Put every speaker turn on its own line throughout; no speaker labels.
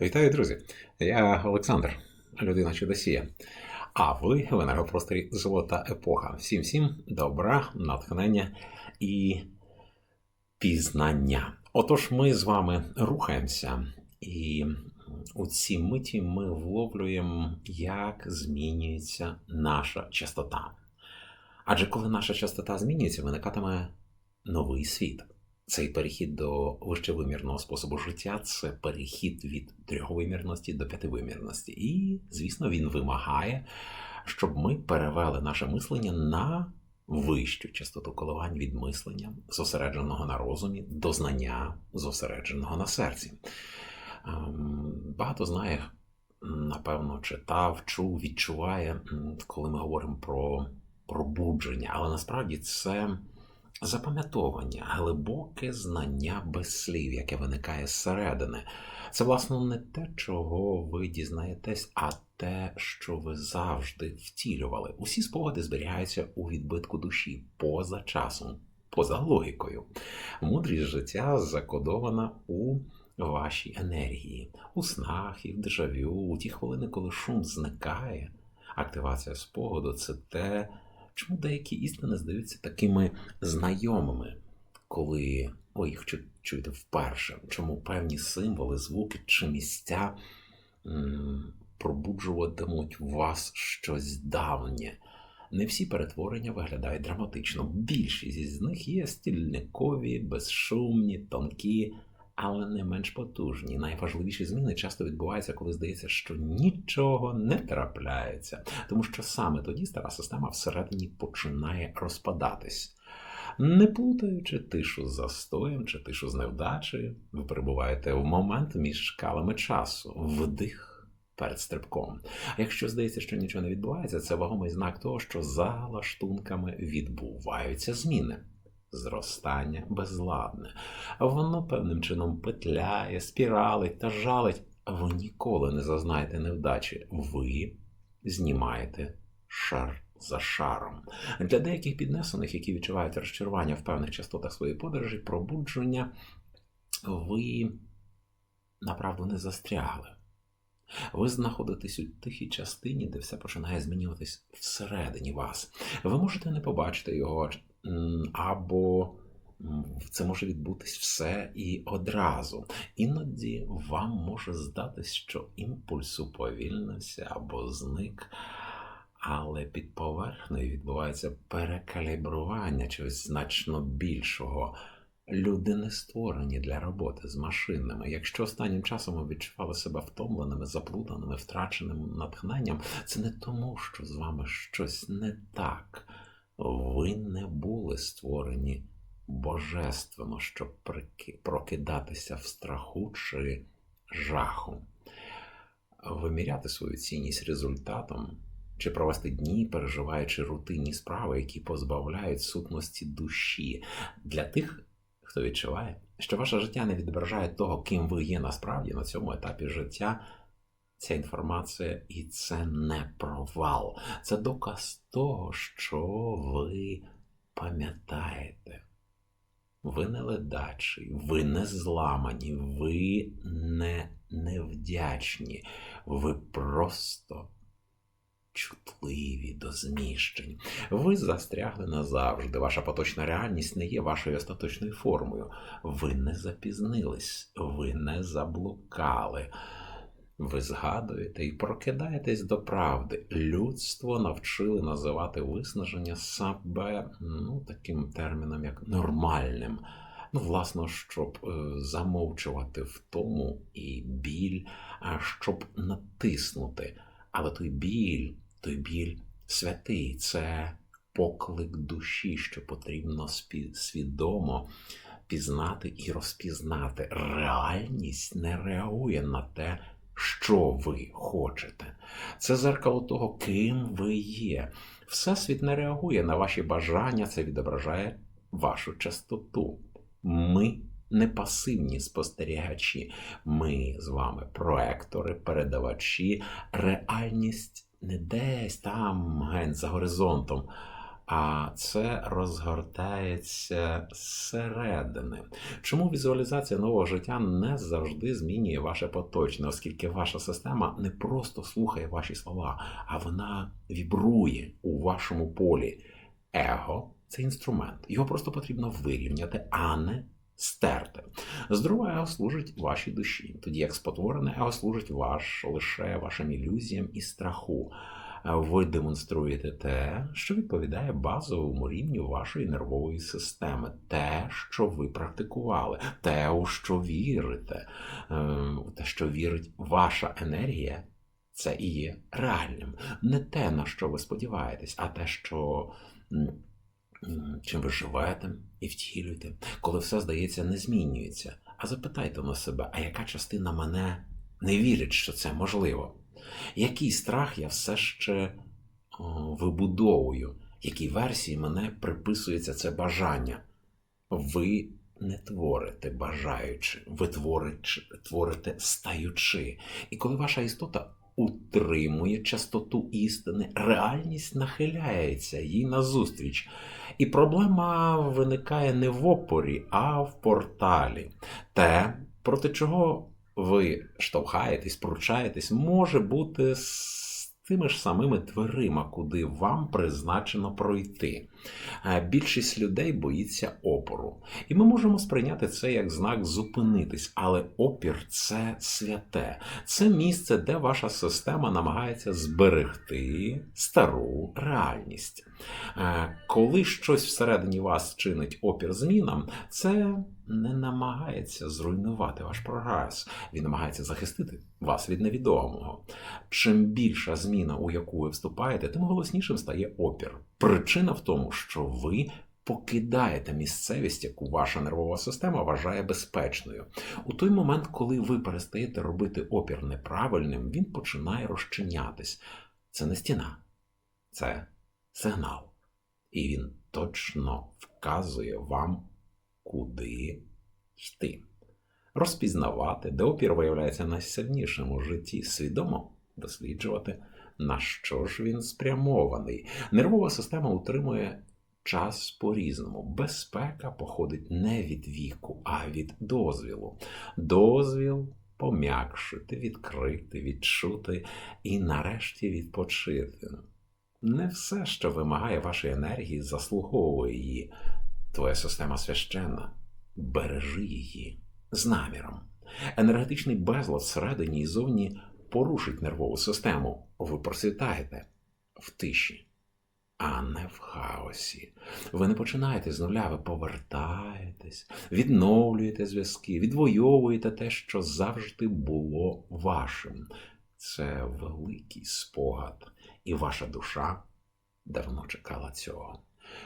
Вітаю, друзі! Я Олександр, людина чудосія. А ви в енергопросторі Золота епоха. Всім всім добра, натхнення і пізнання. Отож, ми з вами рухаємося, і у цій миті ми вловлюємо, як змінюється наша частота. Адже коли наша частота змінюється, виникатиме новий світ. Цей перехід до вищевимірного способу життя це перехід від трьохвимірності до п'ятивимірності. І, звісно, він вимагає, щоб ми перевели наше мислення на вищу частоту коливань від мислення, зосередженого на розумі, до знання, зосередженого на серці. Ем, багато знає, напевно, читав, чув, відчуває, коли ми говоримо про пробудження, але насправді це запам'ятовування, глибоке знання без слів, яке виникає зсередини. Це, власне, не те, чого ви дізнаєтесь, а те, що ви завжди втілювали. Усі спогади зберігаються у відбитку душі поза часом, поза логікою. Мудрість життя закодована у вашій енергії, у снах і в дежавю, у ті хвилини, коли шум зникає. Активація спогаду це те. Чому деякі істини здаються такими знайомими, коли ви їх чуєте вперше? Чому певні символи, звуки чи місця пробуджуватимуть у вас щось давнє? Не всі перетворення виглядають драматично. Більшість із них є стільникові, безшумні, тонкі, але не менш потужні. Найважливіші зміни часто відбуваються, коли здається, що нічого не трапляється, тому що саме тоді стара система всередині починає розпадатись. Не плутаючи тишу з застоєм чи тишу з невдачею, ви перебуваєте в момент між шкалами часу, вдих. Перед стрибком. А якщо здається, що нічого не відбувається, це вагомий знак того, що за лаштунками відбуваються зміни зростання безладне. Воно певним чином петляє, спіралить та жалить, ви ніколи не зазнаєте невдачі. Ви знімаєте шар за шаром. Для деяких піднесених, які відчувають розчарування в певних частотах своєї подорожі, пробудження, ви направду не застрягли. Ви знаходитесь у тихій частині, де все починає змінюватись всередині вас. Ви можете не побачити його або це може відбутись все і одразу. Іноді вам може здатись, що імпульс уповільнився або зник, але під поверхнею відбувається перекалібрування чогось значно більшого. Люди не створені для роботи з машинами. Якщо останнім часом ви відчували себе втомленими, заплутаними, втраченим натхненням, це не тому, що з вами щось не так. Ви не були створені божественно, щоб прокидатися в страху чи жаху, виміряти свою цінність результатом чи провести дні, переживаючи рутинні справи, які позбавляють сутності душі. Для тих, хто відчуває, що ваше життя не відображає того, ким ви є насправді на цьому етапі життя ця інформація, і це не провал. Це доказ того, що ви пам'ятаєте. Ви не ледачі, ви не зламані, ви не невдячні, ви просто чутливі до зміщень. Ви застрягли назавжди. Ваша поточна реальність не є вашою остаточною формою. Ви не запізнились, ви не заблукали. Ви згадуєте і прокидаєтесь до правди. Людство навчили називати виснаження себе ну, таким терміном, як нормальним. Ну, власно, щоб е, замовчувати втому і біль, а щоб натиснути. Але той біль, той біль святий це поклик душі, що потрібно свідомо пізнати і розпізнати. Реальність не реагує на те що ви хочете. Це зеркало того, ким ви є. Всесвіт не реагує на ваші бажання, це відображає вашу частоту. Ми не пасивні спостерігачі, ми з вами проектори, передавачі, реальність не десь там ген за горизонтом. А це розгортається зсередини. Чому візуалізація нового життя не завжди змінює ваше поточне, оскільки ваша система не просто слухає ваші слова, а вона вібрує у вашому полі. Его це інструмент. Його просто потрібно вирівняти, а не стерти. Здорове его служить вашій душі, тоді як спотворене его служить ваш лише вашим ілюзіям і страху. Ви демонструєте те, що відповідає базовому рівню вашої нервової системи, те, що ви практикували, те, у що вірите, Ем, те, що вірить ваша енергія, це і є реальним. Не те, на що ви сподіваєтесь, а те, що чим ви живете і втілюєте, коли все здається, не змінюється. А запитайте на себе, а яка частина мене не вірить, що це можливо? Який страх я все ще о, вибудовую? Якій версії мене приписується це бажання? Ви не творите бажаючи, ви творите стаючи. І коли ваша істота утримує частоту істини, реальність нахиляється їй назустріч. І проблема виникає не в опорі, а в порталі. Те, проти чого ви штовхаєтесь, пручаєтесь, може бути з тими ж самими дверима, куди вам призначено пройти. Більшість людей боїться опору. І ми можемо сприйняти це як знак зупинитись, але опір це святе. Це місце, де ваша система намагається зберегти стару реальність. Е, Коли щось всередині вас чинить опір змінам, це не намагається зруйнувати ваш прогрес. Він намагається захистити вас від невідомого. Чим більша зміна, у яку ви вступаєте, тим голоснішим стає опір. Причина в тому, що ви покидаєте місцевість, яку ваша нервова система вважає безпечною. У той момент, коли ви перестаєте робити опір неправильним, він починає розчинятись. Це не стіна, це сигнал. І він точно вказує вам, куди йти. Розпізнавати, де опір виявляється найсильнішим у житті, свідомо досліджувати, на що ж він спрямований. Нервова система утримує час по-різному. Безпека походить не від віку, а від дозвілу. Дозвіл пом'якшити, відкрити, відчути і нарешті відпочити. Не все, що вимагає вашої енергії, заслуговує її. Твоя система священна. Бережи її з наміром. Енергетичний безлад всередині і зовні порушить нервову систему. Ви процвітаєте в тиші, а не в хаосі. Ви не починаєте з нуля, ви повертаєтесь, відновлюєте зв'язки, відвоюєте те, що завжди було вашим. Це великий спогад, і ваша душа давно чекала цього.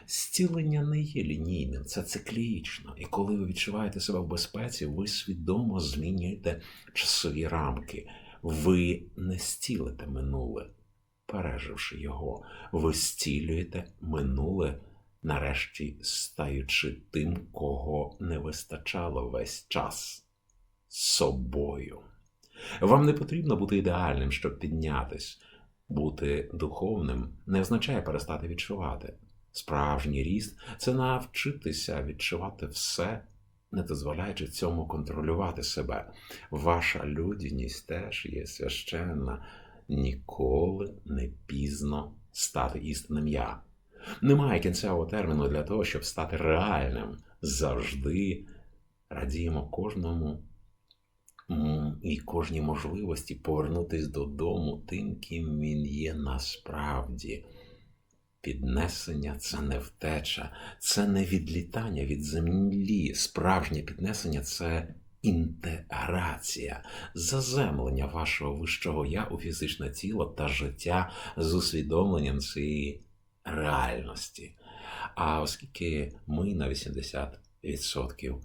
Зцілення не є лінійним, це циклічно. І коли ви відчуваєте себе в безпеці, ви свідомо змінюєте часові рамки. Ви не зцілите минуле, переживши його. Ви зцілюєте минуле, нарешті стаючи тим, кого не вистачало весь час собою. Вам не потрібно бути ідеальним, щоб піднятись. Бути духовним не означає перестати відчувати. Справжній ріст це навчитися відчувати все, не дозволяючи цьому контролювати себе. Ваша людяність теж є священна. Ніколи не пізно стати істинним я. Немає кінцевого терміну для того, щоб стати реальним. Завжди радіємо кожному і кожній можливості повернутися додому тим, ким він є насправді. Піднесення це не втеча, це не відлітання від землі. Справжнє піднесення це інтеграція, заземлення вашого вищого я у фізичне тіло та життя з усвідомленням цієї реальності. А оскільки ми на 80%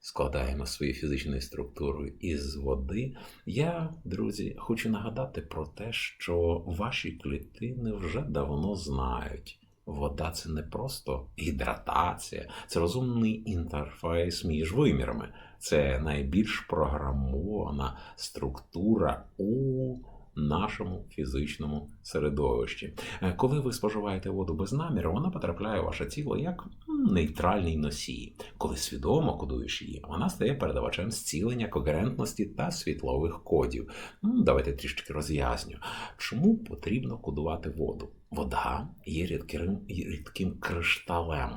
складаємо свою фізичну структуру із води, я, друзі, хочу нагадати про те, що ваші клітини вже давно знають. Вода це не просто гідратація, це розумний інтерфейс між вимірами. Це найбільш програмована структура у нашому фізичному середовищі. Е, Коли ви споживаєте воду без наміру, вона потрапляє у ваше тіло як нейтральний носій. Коли свідомо кодуєш її, вона стає передавачем зцілення, когерентності та світлових кодів. Давайте трішки роз'ясню, чому потрібно кодувати воду. Вода є рідким, рідким кришталем.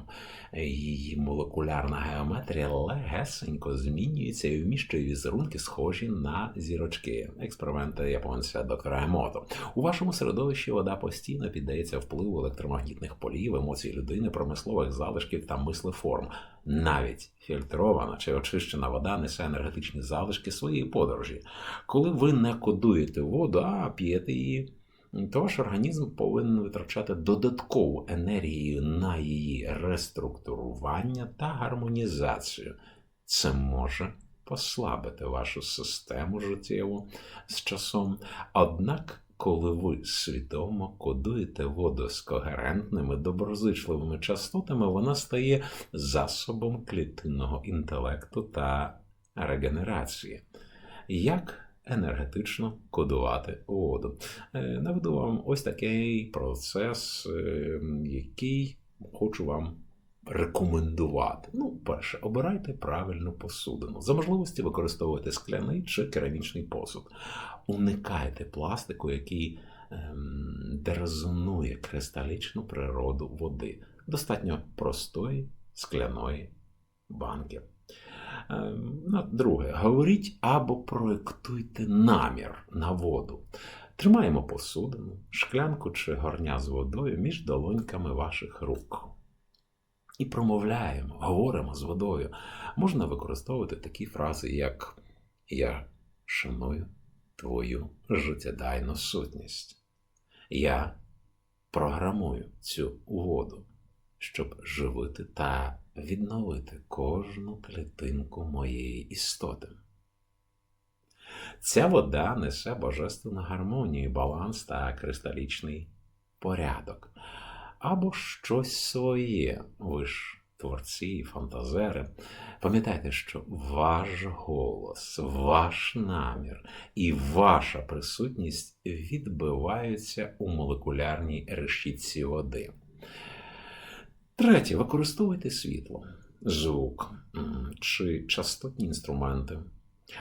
Її молекулярна геометрія легесенько змінюється і вміщує візерунки, схожі на зірочки. Експерименти японця доктора Емото. У вашому середовищі вода постійно піддається впливу електромагнітних полів, емоцій людини, промислових залишків та мислеформ. Навіть фільтрована чи очищена вода несе енергетичні залишки своєї подорожі. Коли ви не кодуєте воду, а п'єте її то ваш організм повинен витрачати додаткову енергію на її реструктурування та гармонізацію. Це може послабити вашу систему життєву з часом. Однак, коли ви свідомо кодуєте воду з когерентними, доброзичливими частотами, вона стає засобом клітинного інтелекту та регенерації. Як енергетично кодувати воду. Е, наведу вам ось такий процес, е, який хочу вам рекомендувати. Ну, перше, обирайте правильну посудину. За можливості використовуйте скляний чи керамічний посуд. Уникайте пластику, який ем, дерезонує кристалічну природу води. Достатньо простої скляної банки. Ем, друге, говоріть або проєктуйте намір на воду. Тримаємо посудину, шклянку чи горня з водою між долоньками ваших рук. І промовляємо, говоримо з водою. Можна використовувати такі фрази, як Я шаную твою життєдайну сутність. Я програмую цю воду, щоб живити та відновити кожну клітинку моєї істоти. Ця вода несе божественну гармонію, баланс та кристалічний порядок, або щось своє, ви ж творці фантазери. Пам'ятайте, що ваш голос, ваш намір і ваша присутність відбиваються у молекулярній решітці води. Третє, використовуйте світло, звук чи частотні інструменти.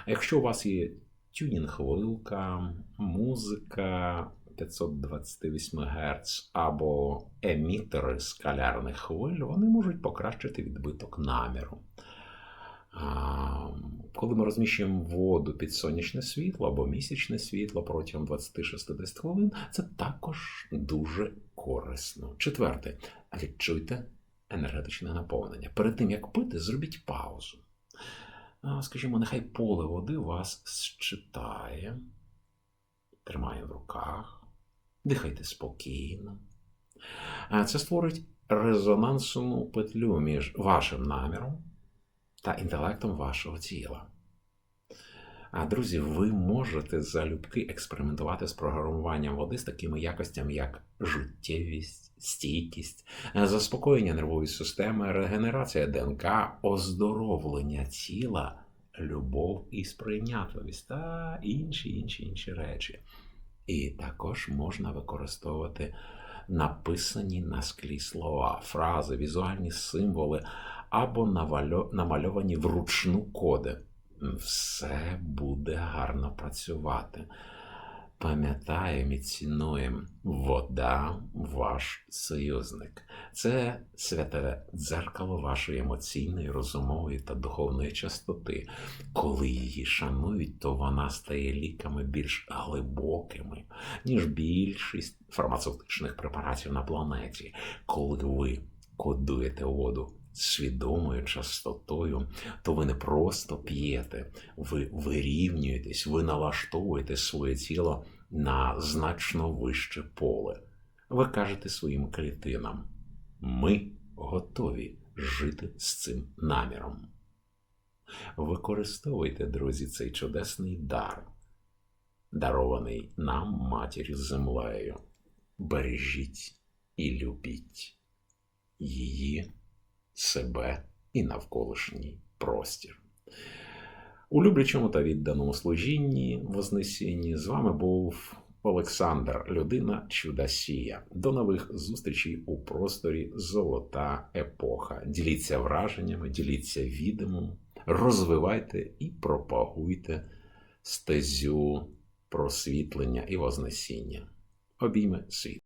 А якщо у вас є тюнінг-вилка, музика 528 Гц або емітери скалярних хвиль, вони можуть покращити відбиток наміру. Коли ми розміщуємо воду під сонячне світло або місячне світло протягом 20-60 хвилин, це також дуже корисно. Четверте, відчуйте енергетичне наповнення. Перед тим, як пити, зробіть паузу. Скажімо, нехай поле води вас считає, тримає в руках, дихайте спокійно. Це створить резонансну петлю між вашим наміром та інтелектом вашого тіла. А друзі, ви можете залюбки експериментувати з програмуванням води з такими якостями, як життєвість, стійкість, заспокоєння нервової системи, регенерація ДНК, оздоровлення тіла, любов і сприйнятливість та інші інші інші речі. І також можна використовувати написані на склі слова, фрази, візуальні символи або намальовані вручну коди все буде гарно працювати. Пам'ятаємо і цінуємо, вода ваш союзник. Це святе дзеркало вашої емоційної, розумової та духовної частоти. Коли її шанують, то вона стає ліками більш глибокими, ніж більшість фармацевтичних препаратів на планеті. Коли ви кодуєте воду свідомою частотою, то ви не просто п'єте, ви вирівнюєтесь, ви налаштовуєте своє тіло на значно вище поле. Ви кажете своїм клітинам: ми готові жити з цим наміром. Використовуйте, друзі, цей чудесний дар, дарований нам матір'ю землею. Бережіть і любіть її себе і навколишній простір. У люблячому та відданому служінні Вознесінні з вами був Олександр, людина чудосія. До нових зустрічей у просторі Золота епоха. Діліться враженнями, діліться відомим, розвивайте і пропагуйте стезю просвітлення і вознесіння. Обійме світ.